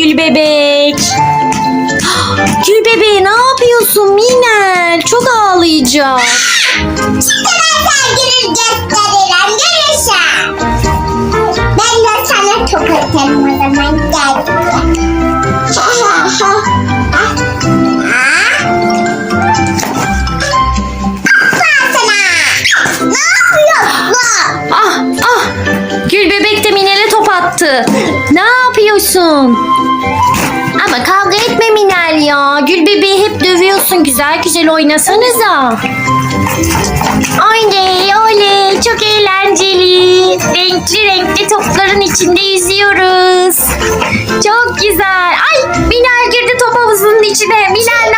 Gül bebek. Gül bebeği ne yapıyorsun Minel? Çok ağlayacak. Şimdi ben serginin gösteririm. Görüşürüz. Ben de sana top atarım o zaman. Gel sana. Ah ah. Gül bebek de Minel'e top attı. Yapıyorsun? Ama kavga etme Minel ya. Gül bebeği hep dövüyorsun. Güzel güzel oynasanıza. Oley oley çok eğlenceli. Renkli renkli topların içinde yüzüyoruz. Çok güzel. Ay Minel girdi top havuzunun içine. Minel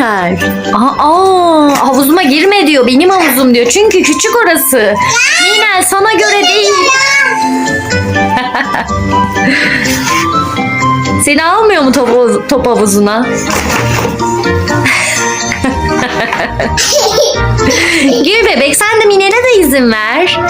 Minel? Aa, aa, havuzuma girme diyor. Benim havuzum diyor. Çünkü küçük orası. Minel sana göre değil. Seni almıyor mu top, havuz- top havuzuna? Gir bebek sen de Minel'e de izin ver.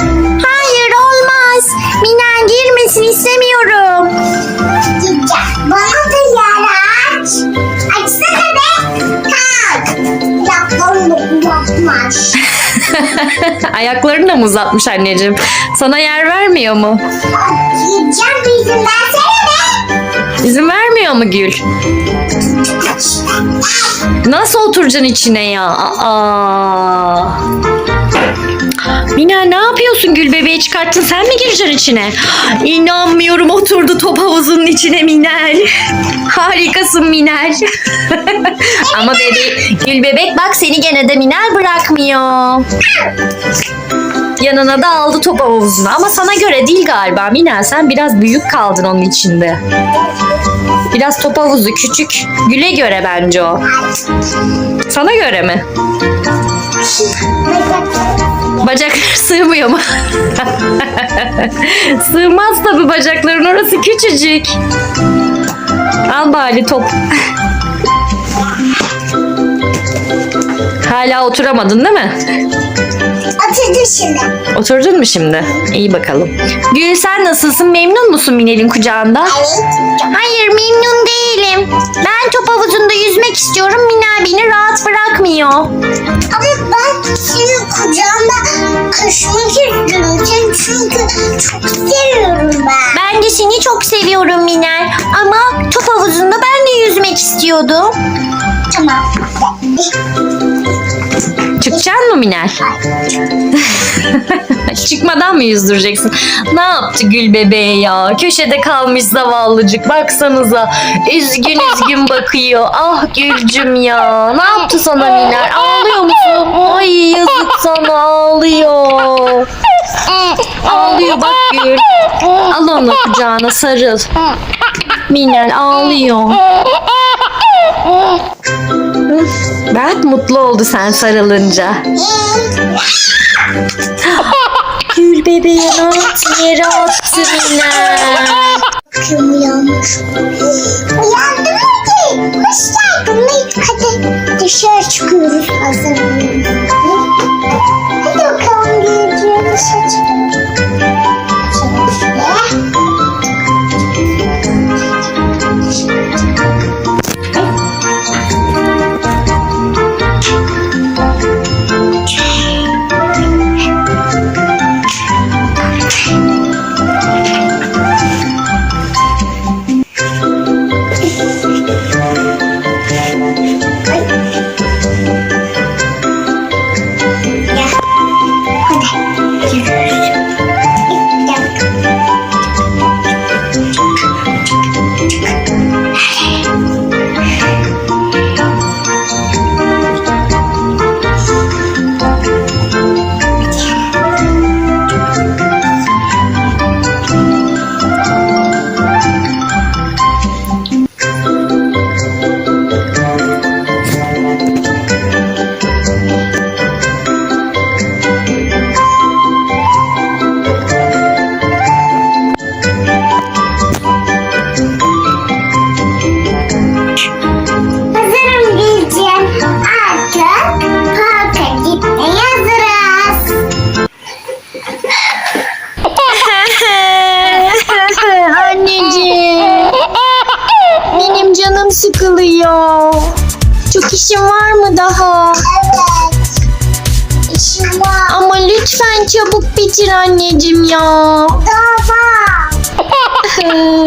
Ayaklarını da mı uzatmış anneciğim? Sana yer vermiyor mu? Gideceğim bir izin versene. İzin vermiyor mu Gül? Nasıl oturacaksın içine ya? Aa. Minel ne yapıyorsun Gül bebeği çıkarttın sen mi gireceksin içine? İnanmıyorum oturdu top havuzunun içine Minel. Harikasın Minel. Ama bebe Gül bebek bak seni gene de Minel bırakmıyor. Yanına da aldı top havuzunu ama sana göre değil galiba Minel sen biraz büyük kaldın onun içinde. Biraz top havuzu küçük. Gül'e göre bence o. Sana göre mi? Bacaklar sığmıyor mu? Sığmaz tabi bacakların orası küçücük. Al bari top. Hala oturamadın değil mi? Oturdum şimdi. Oturdun mu şimdi? İyi bakalım. Gül sen nasılsın? Memnun musun Minel'in kucağında? Evet. Hayır memnun değilim. Ben top havuzunda yüzmek istiyorum. Minel beni rahat bırakmıyor. Ama ben senin kucağında kaşımak istiyorum. Çünkü çok seviyorum ben. Ben de seni çok seviyorum Minel. Ama top havuzunda ben de yüzmek istiyordum. Tamam. Çıkacaksın mı Minel? Çıkmadan mı yüzdüreceksin? Ne yaptı Gül bebeği ya? Köşede kalmış zavallıcık. Baksanıza. Üzgün üzgün bakıyor. Ah Gülcüm ya. Ne yaptı sana Minel? Ağlıyor musun? Ay yazık sana ağlıyor. Ağlıyor bak Gül. Al onu kucağına sarıl. Minel ağlıyor. Bak mutlu oldu sen sarılınca. Gül bebeğe ne yaptın yere attı Minel. Kim uyanmış? İşin var mı daha? Evet. İşim var. Ama lütfen çabuk bitir anneciğim ya. Daha var.